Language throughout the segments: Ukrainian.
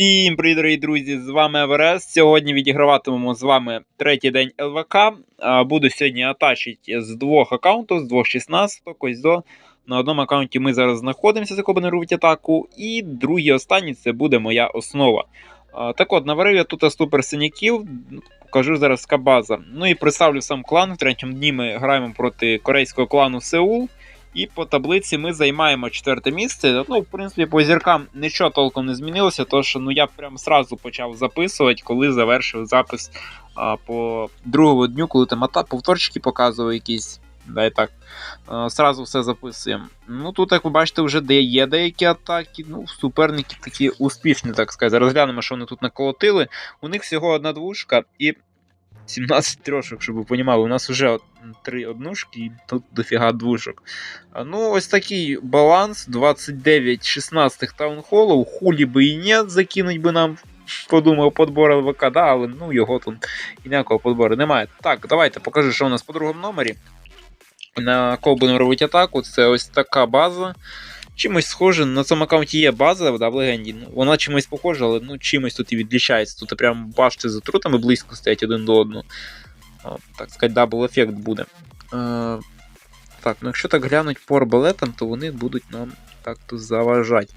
Всім привіт, дорогі друзі! З вами Еверест. Сьогодні відіграватимемо з вами третій день ЛВК. Буду сьогодні атачити з двох аккаунтів, з двох 16 ось до. На одному аккаунті ми зараз знаходимося, з якого не робить атаку. І другий останній це буде моя основа. Так от, наварив я тут супер синяків. Покажу зараз Кабаза. Ну і представлю сам клан. В третьому дні ми граємо проти корейського клану Сеул. І по таблиці ми займаємо четверте місце. Ну, в принципі, по зіркам нічого толком не змінилося, тому що ну, я прям сразу почав записувати, коли завершив запис а, по другому дню, коли там ата, повторчики показував якісь. Да, так. Сразу все записуємо. Ну, тут, як ви бачите, вже де є деякі атаки. Ну, суперники такі успішні, так сказати. Розглянемо, що вони тут наколотили. У них всього одна двушка і 17 трошок, щоб ви розуміли. У нас вже три однушки і тут дофіга двушок. Ну, ось такий баланс. 29 16 таунхолов. Хулі би і не закинуть би нам. Подумав подбор ЛВК, да, але ну його тут ніякого подбору немає. Так, давайте покажу, що у нас по другому номері. На кого будемо робити атаку. Це ось така база. Чимось схоже, на цьому аккаунті є база, да, в легенді. Ну, Вона чимось похожа, але ну, чимось тут і відлічається. Тут прям башти з отрутами близько стоять один до одного. Так сказати, дабл ефект буде. Е, так, ну якщо так глянуть по арбалетам, то вони будуть нам так-то заважати.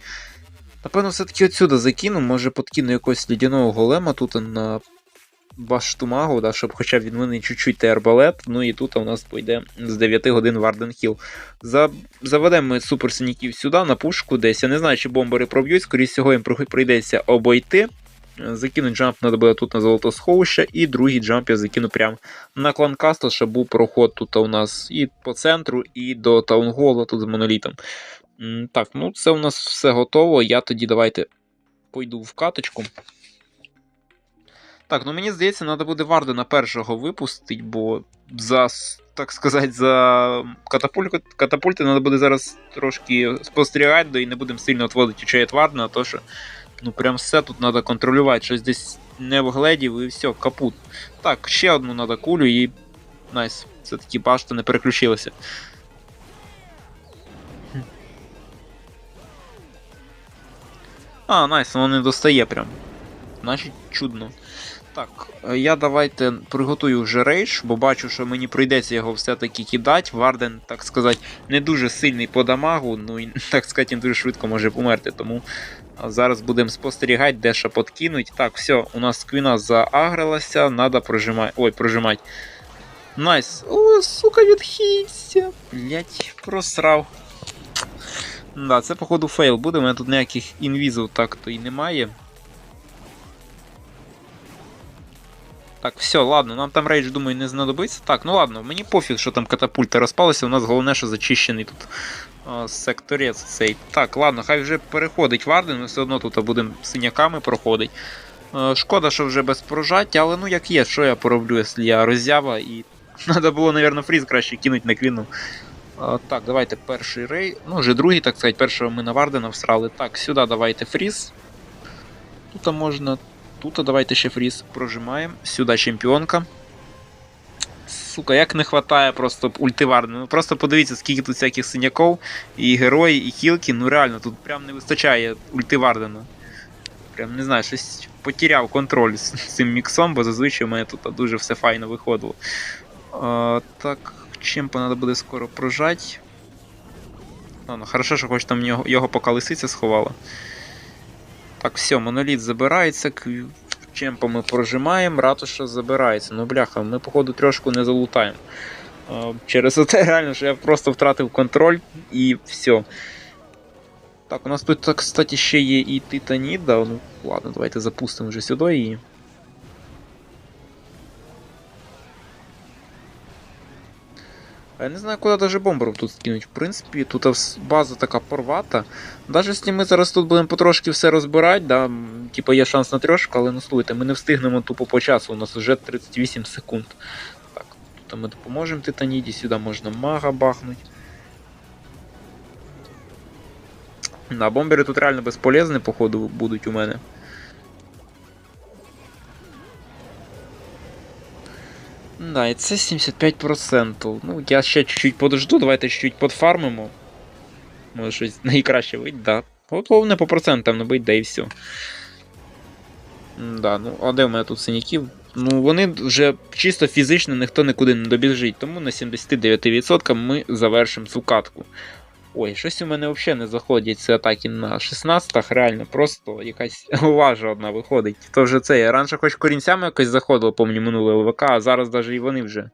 Напевно, все-таки отсюди закину, може подкину якогось лідяного голема тут на башту магу, да, щоб хоча б відмінити чуть-чуть той арбалет. Ну і тут у нас пойде з 9 годин Варден Хіл. За... Заведемо ми суперсиніків сюди, на пушку десь. Я не знаю, чи бомбери проб'ють, скоріше всього, їм прийдеться обойти. Закинуть джамп треба буде тут на золотосховище, і другий джамп я закину прямо на кланкастл, щоб був проход тут у нас і по центру, і до таунгола тут з монолітом. Так, ну це у нас все готово. Я тоді давайте пойду в каточку. Так, ну мені здається, треба буде Вардена першого випустити, бо за, так сказати, за катапульти, катапульти треба буде зараз трошки спостерігати, да і не будемо сильно відводити очей від Вардена, то що ну прям все тут треба контролювати. Щось десь не вгледів і все, капут. Так, ще одну треба кулю і. Найс. Все-таки башта не переключилася. А, найс, воно не достає прям. Значить, чудно. Так, е, я давайте приготую вже рейдж, бо бачу, що мені прийдеться його все-таки кидати. Варден, так сказати, не дуже сильний по дамагу, ну і так сказати, він дуже швидко може померти. Тому зараз будемо спостерігати, де що подкинуть. Так, все, у нас квіна заагрилася, треба прожимати. Ой, прожимати. Найс. О, сука, відхилься. Блять, просрав. Да, це, походу, фейл буде. У мене тут ніяких інвізів так-то і немає. Так, все, ладно, нам там рейдж, думаю, не знадобиться. Так, ну ладно, мені пофіг, що там катапульти розпалися, у нас головне, що зачищений тут а, секторець цей. Так, ладно, хай вже переходить Варден, ми все одно тут будемо синяками проходить. А, шкода, що вже без прожаття, але ну як є, що я пороблю, якщо я роззява і. Треба було, мабуть, фріз краще кинуть на квіну. Так, давайте перший рей. Ну, вже другий, так сказати, першого ми на Вардена всрали. Так, сюди давайте фріз. Тут можна Тут давайте ще фріз прожимаємо. Сюди чемпіонка. Сука, як не вистачає просто ультиварни. Ну просто подивіться, скільки тут всяких синяков, і герої, і хілки. Ну реально, тут прям не вистачає ультивардена. Прям не знаю, щось потеряв контроль з цим міксом, бо зазвичай у мене тут дуже все файно виходило. А, Так, чемпа треба буде скоро прожати. Ладно, хорошо, що хоч там його, його поки лисиця сховала. Так, все, моноліт забирається, чемпа ми прожимаємо, ратуша забирається. Ну, бляха, ми, походу, трошку не залутаємо. Через це реально, що я просто втратив контроль і все. Так, у нас тут, кстати, ще є і Титаніда. ну ладно, давайте запустимо вже сюди її. Я не знаю, куди даже бомберов тут скинуть. В принципі, тут база така порвата. Навіть якщо ми зараз тут будемо потрошки все розбирати, да, типу є шанс на трьошку, але ну слухайте, ми не встигнемо тупо по часу, у нас вже 38 секунд. Так, тут ми допоможемо Титаніді, сюди можна мага бахнути. Да, бомбери тут реально безполезні, походу, будуть у мене. Да, і це 75%. Ну, я ще чуть-чуть подожду, давайте чуть-чуть подфармимо. Може щось найкраще вийде, да. От головне по процентам набить, да і все. Да, ну, а де в мене тут синяків? Ну, вони вже чисто фізично ніхто нікуди не добіжить, тому на 79% ми завершимо цю катку. Ой, щось у мене взагалі не заходять ці атаки на 16-х, реально, просто якась лажа одна виходить. То вже це, раніше хоч корінцями якось заходило, помню, минуле ЛВК, а зараз навіть і вони вже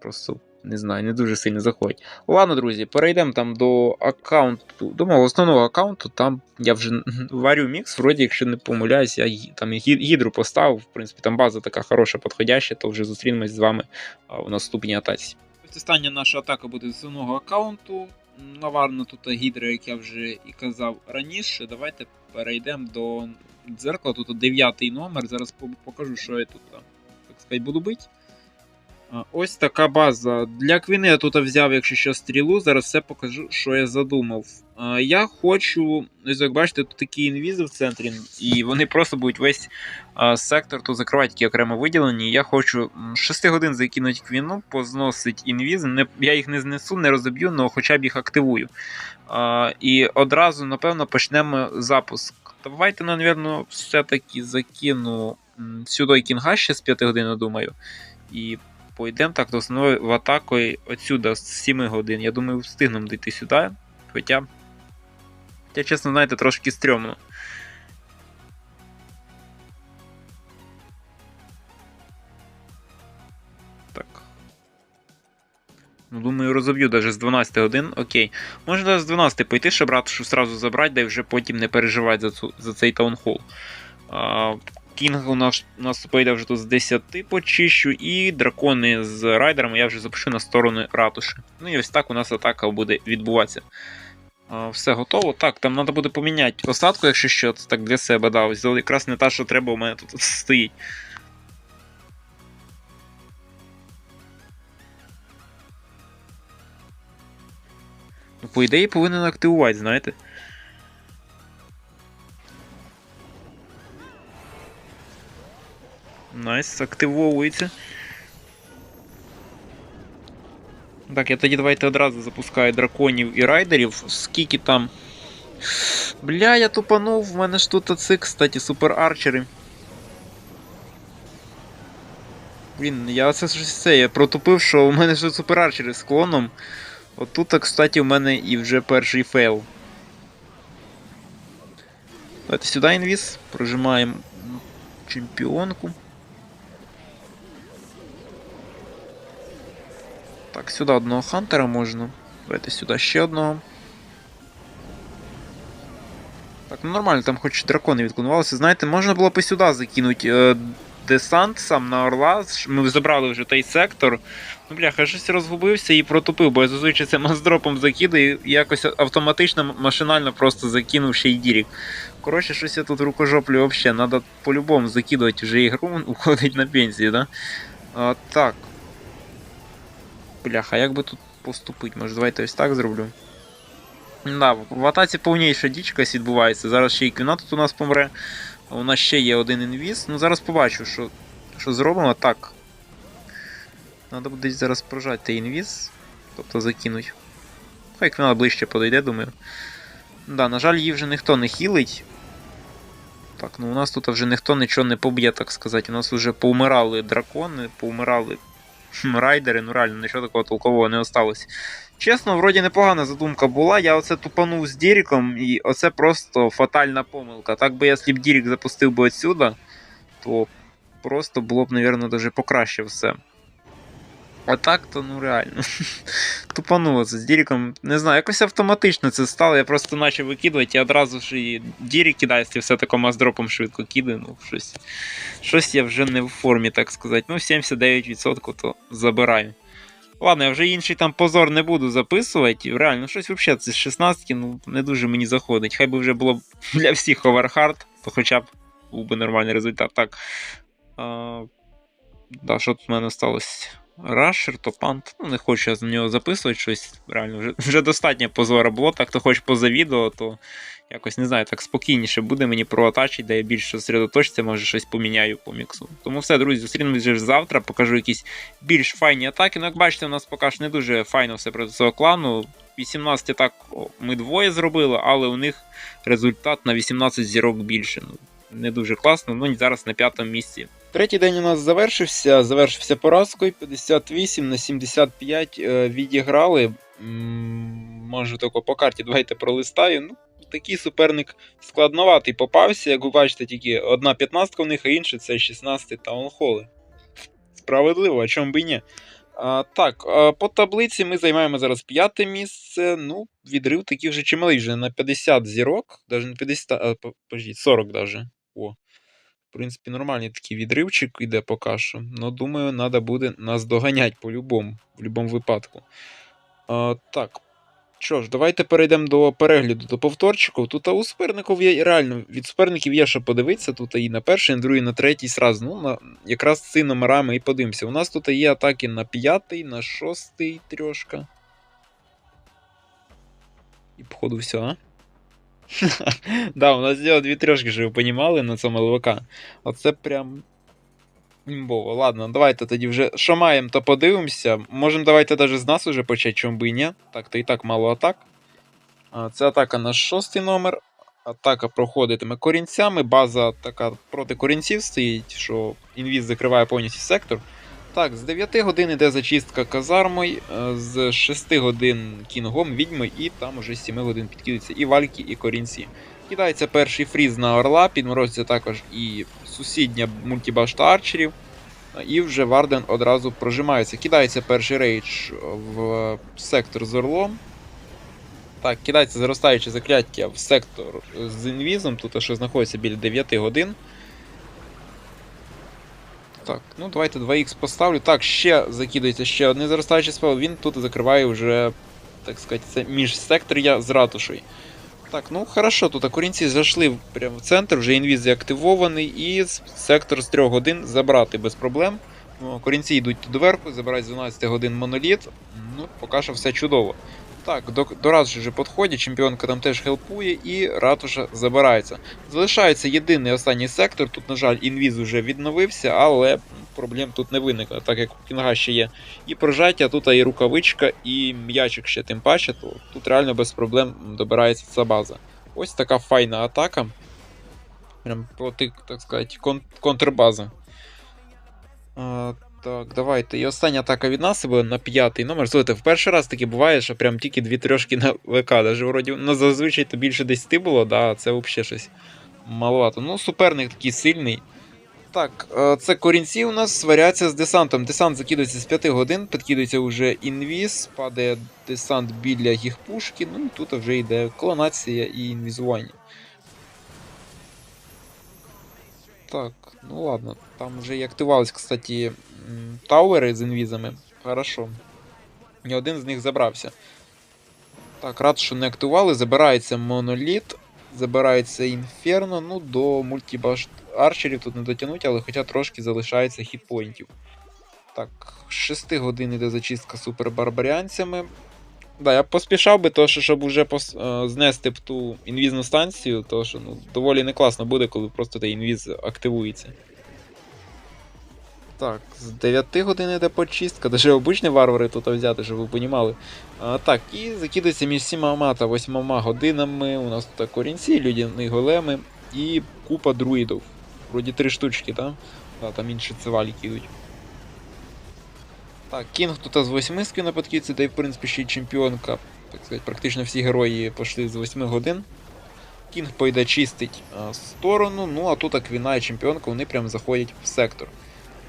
просто не знаю, не дуже сильно заходять. Ладно, друзі, перейдемо там до аккаунту, до мого основного аккаунту. Там я вже варю мікс, вроді, якщо не помиляюсь, я там гідру поставив. В принципі, там база така хороша, підходяща, то вже зустрінемось з вами в наступній атаці. Остання наша атака буде з основного аккаунту. Наварно тут гідра, як я вже і казав раніше. Давайте перейдемо до дзеркала. Тут дев'ятий номер. Зараз по- покажу, що я тут так сказати, буду бити. Ось така база. Для квіни я тут взяв, якщо що, стрілу. Зараз все покажу, що я задумав. Я хочу, ось як бачите, тут такі інвізи в центрі, і вони просто будуть весь сектор тут закривати, які окремо виділені. Я хочу 6 годин закинути квіну, позносить інвізи. Я їх не знесу, не розоб'ю, але хоча б їх активую. І одразу, напевно, почнемо запуск. Давайте, напевно, все-таки закину сюди кінга ще з 5 годин, думаю. І пойдемо так до основної в атакою отсюда з 7 годин. Я думаю, встигнемо дійти сюди. Хоча. Хоча, чесно, знаєте, трошки стрьомно. Так. Ну, думаю, розоб'ю навіть з 12 годин. Окей. Можна з 12 пойти, щоб ратушу сразу забрати, да і вже потім не переживати за, цю, за цей таунхол. А, Кінг у нас, у нас пойде вже тут з 10 почищу, і дракони з райдерами я вже запишу на сторону ратуші. Ну і ось так у нас атака буде відбуватися. Все готово. Так, там треба буде поміняти осадку, якщо що, це так для себе да, ось якраз не та, що треба, у мене тут стоїть. Ну, по ідеї повинен активувати, знаєте. Найс, активовується. Так, я тоді давайте одразу запускаю драконів і райдерів. Скільки там. Бля, я тупанув, в мене ж тут оце, кстати, супер арчери. Блін, я це ж це, я протупив, що у мене ж супер арчери з клоном. От тут, кстати, у мене і вже перший фейл. Давайте сюди інвіз, прожимаємо чемпіонку. Так, сюди одного хантера можна. Давайте сюди ще одного. Так, ну нормально, там хоч дракони відклонувалися. Знаєте, можна було б сюди закинути е, десант сам на Орла. Ми забрали вже той сектор. Ну, бляха, щось розгубився і протупив, бо я зазвичай це маздропом закидаю і якось автоматично, машинально просто закинув ще й дірік. Коротше, щось я тут рукожоплю взагалі. Треба по-любому закидувати вже ігру, уходить на пенсію, да? А, так. Бляха, як би тут поступити? Може, давайте ось так зроблю. Да, в атаці повніша дічка відбувається. Зараз ще і квіна тут у нас помре. У нас ще є один інвіз. Ну зараз побачу, що, що зробимо. Так. Треба буде зараз прожати інвіз. Тобто закинуть. Хай квіна ближче подойде, думаю. Да, на жаль, її вже ніхто не хілить. Так, ну у нас тут вже ніхто нічого не поб'є, так сказати. У нас вже поумирали дракони, поумирали райдери, ну реально нічого такого толкового не осталось. Чесно, вроді непогана задумка була. Я оце тупанув з Діріком, і оце просто фатальна помилка. Так би, якщо б Дірік запустив би отсюда, то просто було б, мабуть, дуже покраще все. А так, то ну реально. Тупануло це з Діріком. Не знаю, якось автоматично це стало. Я просто почав викидувати і одразу ж і Дірік кидається, все тако маздропом швидко кидаю. Ну, щось. Щось я вже не в формі, так сказати. Ну, 79% то забираю. Ладно, я вже інший там позор не буду записувати. Реально, щось взагалі це з 16 ну, не дуже мені заходить. Хай би вже було для всіх оверхард, то хоча б був би нормальний результат. Так. А, да, що тут в мене сталося? Рашер, топант. Ну, не хочу я з нього записувати щось. Реально, вже, вже достатньо позора було. Так, то хоч поза відео, то якось не знаю, так спокійніше буде мені проатачить, де я більше зосередоточиться, може щось поміняю по міксу. Тому все, друзі, зустрінемось вже завтра, покажу якісь більш файні атаки. Ну, як бачите, у нас поки що не дуже файно все проти цього клану. 18 атак ми двоє зробили, але у них результат на 18 зірок більше. Ну, не дуже класно, ну зараз на п'ятому місці. Третій день у нас завершився. Завершився поразкою 58 на 75 е, відіграли. Може тако по карті давайте пролистаю. Ну, такий суперник складноватий попався. Як ви бачите, тільки одна 15 в них, а інша це 16 таунхоли. Справедливо, а чому б і ні? А, так, а, по таблиці ми займаємо зараз п'яте місце. Ну, відрив такий вже чималий, вже на 50 зірок, навіть не 50, а, по- подождіть, 40 даже. В принципі, нормальний такий відривчик іде поки що. Ну, думаю, треба буде нас доганяти по-любому, в будь-якому випадку. А, так. Що ж, давайте перейдемо до перегляду до повторчиків. Тут у суперників є реально від суперників є що подивитися. Тут і на перший, і на другий, і на третій сразу. Ну, на, якраз цими номерами і подивимося. У нас тут є атаки на п'ятий, на шостий трьошка. І походу все, а? Да, у нас є дві трьошки, щоб ви понімали на цьому ЛВК. Оце прям. Імбово. Ладно, давайте тоді вже що маємо, то подивимося. Можемо давайте навіть з нас уже почати, чому би і ні. Так, то і так мало атак. Це атака на шостий номер. Атака проходитиме корінцями. База така проти корінців стоїть, що інвіз закриває повністю сектор. Так, з 9 годин йде зачистка казармою, е, з 6 годин кінгом, відьми, і там уже з 7 годин підкидаються і вальки, і корінці. Кидається перший фріз на орла, підморозиться також і сусідня мультібашта арчерів. І вже Варден одразу прожимається. Кидається перший рейдж в сектор з орлом. Так, кидається заростаюче закляття в сектор з інвізом, тут що знаходиться біля 9 годин. Так, ну давайте 2х поставлю. Так, ще закидається ще одне заростаюче спел. Він тут закриває вже, так сказати, це міжсектор'я з ратушею. Так, ну хорошо, тут корінці зайшли прямо в центр, вже інвіз активований, і сектор з 3 годин забрати без проблем. Ну, Корінці йдуть до верху, забирають з 12 годин моноліт. Ну, поки що все чудово. Так, до, до Ратуші вже підходять, чемпіонка там теж хелпує, і ратуша забирається. Залишається єдиний останній сектор. Тут, на жаль, інвіз вже відновився, але проблем тут не виникло, так як у Кінга ще є і прожаття, тут і рукавичка, і м'ячик ще тим паче, то тут реально без проблем добирається ця база. Ось така файна атака. Прям проти, так сказати, кон- контрбази. Так, давайте. І остання атака від нас буде на п'ятий номер. Слухайте, в перший раз таке буває, що прям тільки дві трьошки на ВК. Даже вроді, ну зазвичай то більше 10 було, да, це взагалі щось маловато. Ну, суперник такий сильний. Так, е, це корінці у нас сваряться з десантом. Десант закидується з 5 годин, підкидується вже інвіз, падає десант біля їх пушки, ну і тут вже йде клонація і інвізування. Так, ну ладно, там вже і активувались, кстати, тауери з інвізами. Хорошо. Ні один з них забрався. Так, рад, що не активували, забирається моноліт, забирається інферно, ну до мультібаш арчерів тут не дотягнуть, але хоча трошки залишається хітпоінтів. Так, з 6 годин іде зачистка супербарбаріанцями. Да, я поспішав би, то, що, щоб уже пос, е, знести б ту інвізну станцію, то що ну, доволі не класно буде, коли просто той інвіз активується. Так, з 9 годин йде почистка, даже обичні варвари тут взяти, щоб ви понімали. А, так, і закидується між 7 та 8 годинами. У нас тут корінці, людяні големи і купа друїдів. Вроді три штучки, так? Да, там інші циваліки йдуть. Так, Кінг тут з 8 скина подкидці, та й в принципі ще й чемпіонка. Так сказати, практично всі герої пішли з 8 годин. Кінг пойде чистить а, сторону, ну а тут Аквіна і чемпіонка, вони прям заходять в сектор.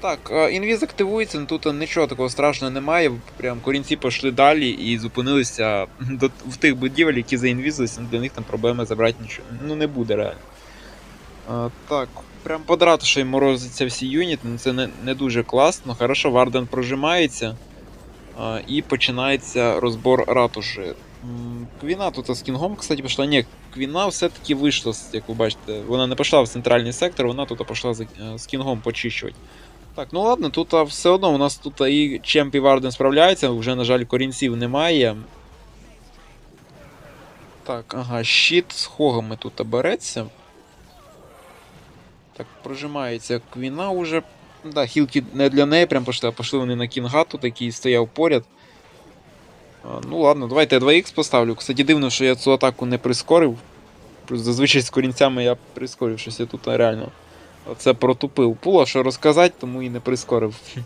Так, а, інвіз активується, ну, тут нічого такого страшного немає. Прям корінці пішли далі і зупинилися до, в тих будівель, які заінвізилися, для них там проблеми забрати нічого. Ну не буде реально. А, так, прям под ратушею морозиться всі юніти, ну це не, не дуже класно. Хорошо, Варден прожимається. А, і починається розбор ратуші. Квіна тут з кінгом, кстати, пішла. Ні, Квіна все-таки вийшла, як ви бачите, вона не пішла в центральний сектор, вона тут пішла е, з кінгом почищувати. Так, ну ладно, тут все одно у нас тут і Чемп і Варден справляються, вже, на жаль, корінців немає. Так, ага, щит з хогами тут береться. Так, прожимається Квіна уже. Да, хілки не для неї прям пішли, а пішли вони на Кінга, тут який стояв поряд. А, ну ладно, давайте я 2х поставлю. Кстати, дивно, що я цю атаку не прискорив. Плюс зазвичай з корінцями я прискорив щось я тут реально. Оце протупив. Було що розказати, тому і не прискорив.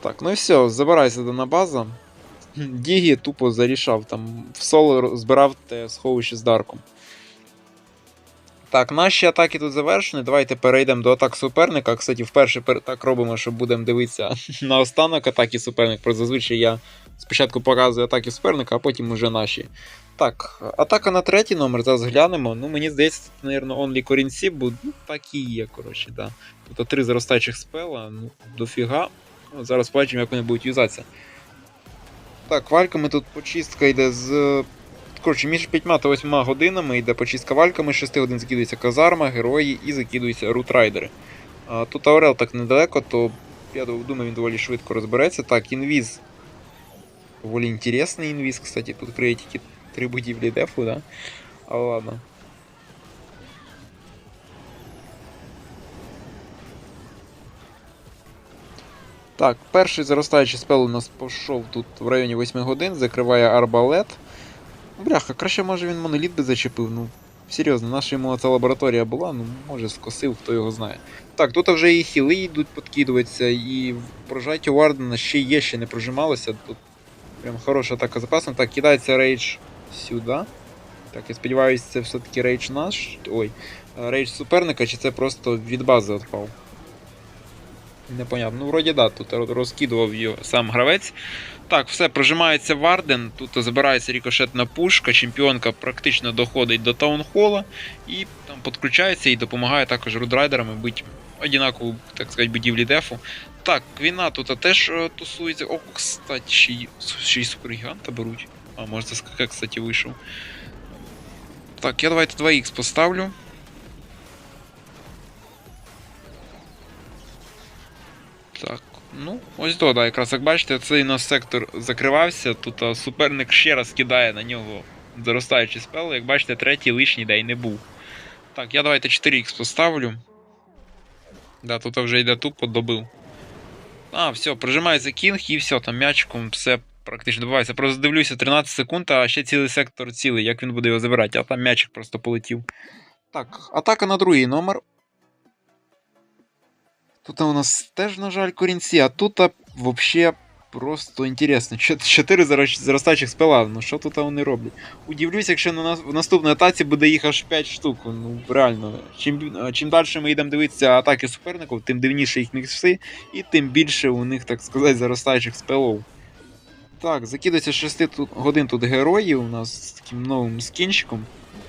Так, ну і все, забирайся до на база. Дігі тупо зарішав, там в соло збирав те сховище з Дарком. Так, наші атаки тут завершені. Давайте перейдемо до атак суперника. Кстати, вперше так робимо, що будемо дивитися на останок атаки суперника. Просто зазвичай я спочатку показую атаки суперника, а потім уже наші. Так, атака на третій номер, зараз глянемо. Ну, мені здається, тут, мабуть, онлі корінці, бо ну, так і є, коротше, да. Тут три зростаючих спела, ну, дофіга. Ну, зараз побачимо, як вони будуть юзатися. Так, вальками тут почистка йде з. Коротше, між 5 та 8 годинами йде почистка вальками, 6 годин закидується казарма, герої і закидуються рутрайдери. Тут Аурел так недалеко, то я думаю, він доволі швидко розбереться. Так, інвіз. Доволі інтересний інвіз, кстати, тут криє тільки три будівлі дефу, да? Але ладно. Так, перший заростаючий спел у нас пішов тут в районі 8 годин, закриває арбалет. Бляха, краще може він моноліт би зачепив, ну. Серйозно, наша йому ця лабораторія була, ну може скосив, хто його знає. Так, тут вже і хіли йдуть подкидуватися, і в прожаті Вардена ще є, ще не прожималося. Тут прям хороша атака запасом. Так, кидається рейдж сюди. Так, я сподіваюся, це все-таки рейдж наш. Ой, рейдж суперника, чи це просто від бази відпав. Непонятно. Ну, вроді да, тут розкидував його сам гравець. Так, все, прожимається Варден, тут забирається рікошетна пушка, чемпіонка практично доходить до таунхола і там підключається і допомагає також рудрайдерами бити однакову, так сказати, будівлі дефу. Так, Квіна тут теж е, тусується. О, кстати, ще й, ще й супергіганта беруть. А, може це СКК, кстати, вийшов. Так, я давайте 2х поставлю. Так, ну, ось то, да, якраз як бачите, цей наш сектор закривався. Тут суперник ще раз кидає на нього заростаючий спел. Як бачите, третій лишній день не був. Так, я давайте 4х поставлю. Да, тут вже йде тупо добив. А, все, прижимається кінг і все, там м'ячиком все практично добивається. Просто дивлюся 13 секунд, а ще цілий сектор цілий, як він буде його забирати, а там м'ячик просто полетів. Так, атака на другий номер. Тут у нас теж, на жаль, корінці, а тут взагалі просто інтересно. Чот- Чотири зарос- заростаючих спела, ну що тут вони роблять? Удивлюсь, якщо на нас в наступній атаці буде їх аж 5 штук. Ну реально. Чим, чим далі ми йдемо дивитися атаки суперників, тим дивніше їх мікси, і тим більше у них, так сказати, заростаючих спелов. Так, закидується 6 тут, годин тут герої у нас з таким новим скінчиком.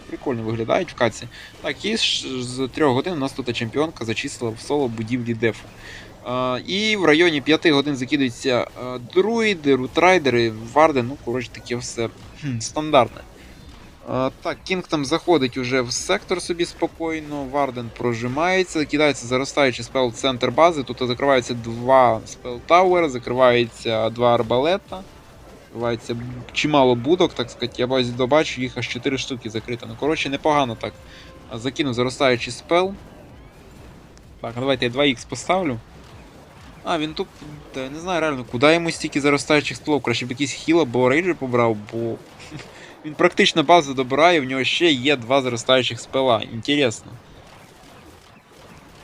Прикольно виглядають в каці. Так, і з, 3 годин у нас тут чемпіонка зачислила в соло будівлі дефу. І в районі 5 годин закидуються а, друїди, рутрайдери, варди, ну, коротше, таке все стандартне. Так, Кінг там заходить уже в сектор собі спокійно, Варден прожимається, кидається заростаючий спел центр бази. Тут закриваються два спел тауера, закривається два арбалета. Закривається чимало будок, так сказати. Я бачу, добачу, їх аж 4 штуки закрито. Ну, коротше, непогано так. Закину заростаючий спел. Так, а давайте я 2х поставлю. А, він тут. Та, не знаю реально, куди йому стільки заростаючих спелов. Краще б якийсь хіл або рейджер побрав, бо. Він практично базу добирає, в нього ще є два заростаючих спела. Інтересно.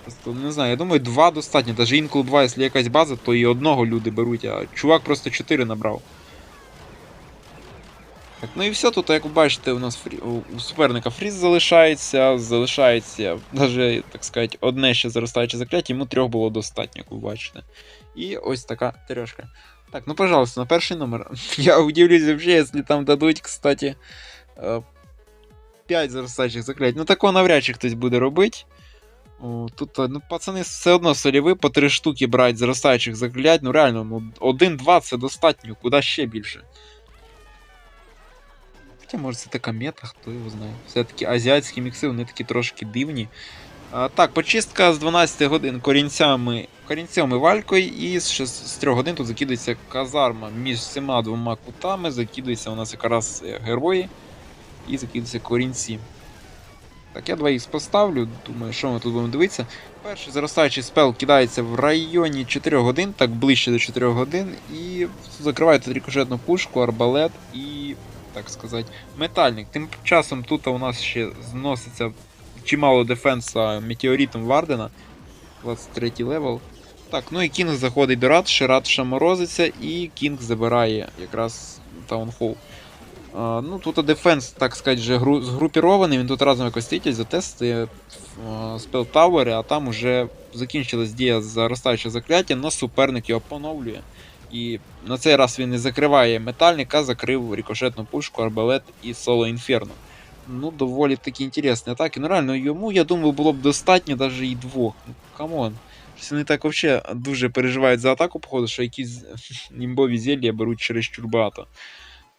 Просто не знаю, я думаю, два достатньо. Даже інколи буває, якщо якась база, то і одного люди беруть, а чувак просто 4 набрав. Так, ну і все, тут, як ви бачите, у нас фрі... у- суперника фріз залишається, залишається навіть, так сказати, одне ще заростаюче закляття, йому трьох було достатньо, як ви бачите. І ось така трьошка. Так, ну пожалуйста, на перший номер. Я удивлюсь вообще, если там дадуть, кстати, 5 заростаючих заклять. Ну такого навряд чи хтось буде робити. Тут, е, ну, пацани, все одно соліви по 3 штуки брати заростаючих заклять. Ну реально, ну, 1-2 це достатньо, куди ще більше. Хоча, може, це така мета, хто його знає. Все-таки азіатські мікси, вони такі трошки дивні. А, так, почистка з 12 годин корінцями, корінцями валькою, і з, 6, з 3 годин тут закидується казарма між цими двома кутами. Закидується у нас якраз е, герої і закидуються корінці. Так, я два їх поставлю. Думаю, що ми тут будемо дивитися. Перший заростаючий спел кидається в районі 4 годин, так ближче до 4 годин, і закриваєте рикошетну пушку, арбалет і так сказати, метальник. Тим часом тут у нас ще зноситься чимало дефенса метеоритом Вардена. 23 левел. Так, ну і Кінг заходить до Ратши, Ратша морозиться, і Кінг забирає якраз Таунхол. Ну, тут дефенс, так сказати, вже гру- згрупірований, він тут разом якось стоїть, затестує спел Тауери, а там уже закінчилась дія заростаючого закляття, але суперник його поновлює. І на цей раз він не закриває метальника, закрив рикошетну пушку, арбалет і соло інферно. Ну, доволі такі інтересні атаки. Ну реально, йому, я думаю, було б достатньо навіть і двох. Ну, камон. Щось вони так взагалі дуже переживають за атаку, походу, що якісь німбові зілля беруть чересчур багато.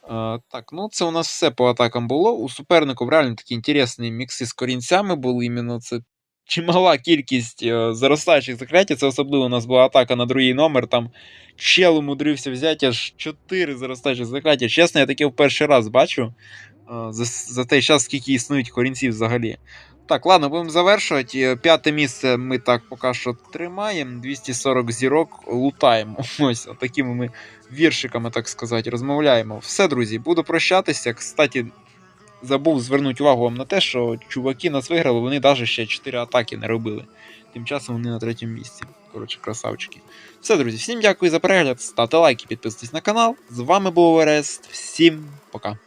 А, так, ну це у нас все по атакам було. У супернику реально такі інтересні мікси з корінцями були. Іменно це чимала кількість е, заростаючих закляття. Це особливо у нас була атака на другий номер. Там чел умудрився взяти аж 4 заростаючих закляття. Чесно, я таке в перший раз бачу. е, За, за той час, скільки існують корінців взагалі. Так, ладно, будемо завершувати. Е, П'яте місце ми так поки що тримаємо. 240 зірок лутаємо. Ось такими ми віршиками, так сказати, розмовляємо. Все, друзі, буду прощатися. Кстати, забув звернути увагу вам на те, що чуваки нас виграли, вони навіть ще 4 атаки не робили. Тим часом вони на третьому місці. Коротше, красавчики. Все, друзі, всім дякую за перегляд. Ставте лайки, підписуйтесь на канал. З вами був Орест. Всім пока.